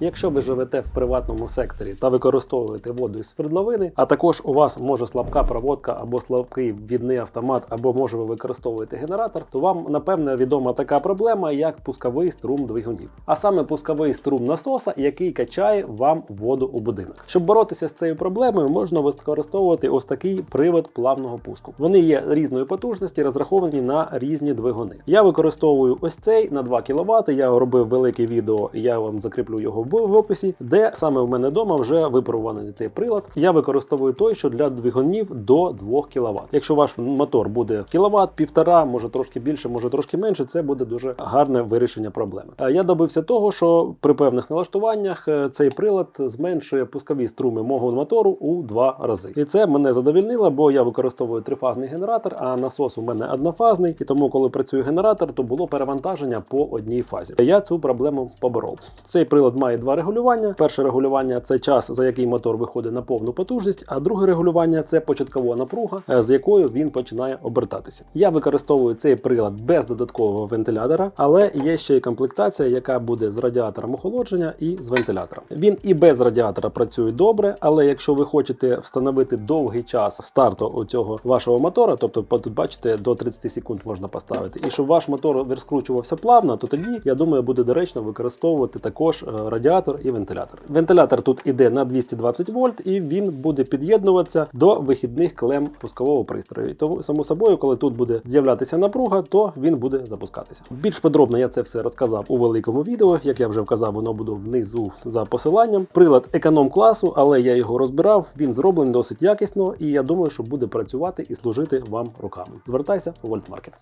Якщо ви живете в приватному секторі та використовуєте воду із свердловини, а також у вас може слабка проводка або слабкий ввідний автомат, або може ви використовуєте генератор, то вам напевне відома така проблема, як пусковий струм двигунів, а саме пусковий струм насоса, який качає вам воду у будинок. Щоб боротися з цією проблемою, можна використовувати ось такий привод плавного пуску. Вони є різної потужності, розраховані на різні двигуни. Я використовую ось цей на 2 кВт. Я робив велике відео, я вам закріплю його в описі, де саме в мене вдома вже випробуваний цей прилад. Я використовую той, що для двигунів до 2 кВт. Якщо ваш мотор буде кіловат, півтора, може трошки більше, може трошки менше, це буде дуже гарне вирішення проблеми. А Я добився того, що при певних налаштуваннях е, цей прилад зменшує пускові струми мого мотору у два рази. І це мене задовільнило, бо я використовую трифазний генератор, а насос у мене однофазний. І тому, коли працює генератор, то було перевантаження по одній фазі. Я цю проблему поборов. Цей прилад має два регулювання. Перше регулювання це час, за який мотор виходить на повну потужність, а друге регулювання це початкова напруга, е, з якою він починає обертатися. Я використовую цей прилад без додаткового вентилятора, але є ще й комплектація, яка буде з радіатором охолодження і з вентилятором. Він і без радіатора працює добре, але якщо ви хочете встановити довгий час старту у цього вашого мотора, тобто тут бачите до 30 секунд можна поставити, і щоб ваш мотор розкручувався плавно, то тоді я думаю буде доречно використовувати також е, радіатор і вентилятор. Вентилятор тут іде на 220 вольт, і він буде під'єднуватися до вихідних клем пускового пристрою. Тому само собою, коли тут буде з'являтися напруга, то він буде запускатися. Більш подробно я це все розказав у великому відео. Як я вже вказав, воно буде внизу за посиланням. Прилад економ класу, але я його розбирав. Він зроблений досить якісно, і я думаю, що буде працювати і служити вам руками. Звертайся у Вольтмаркет.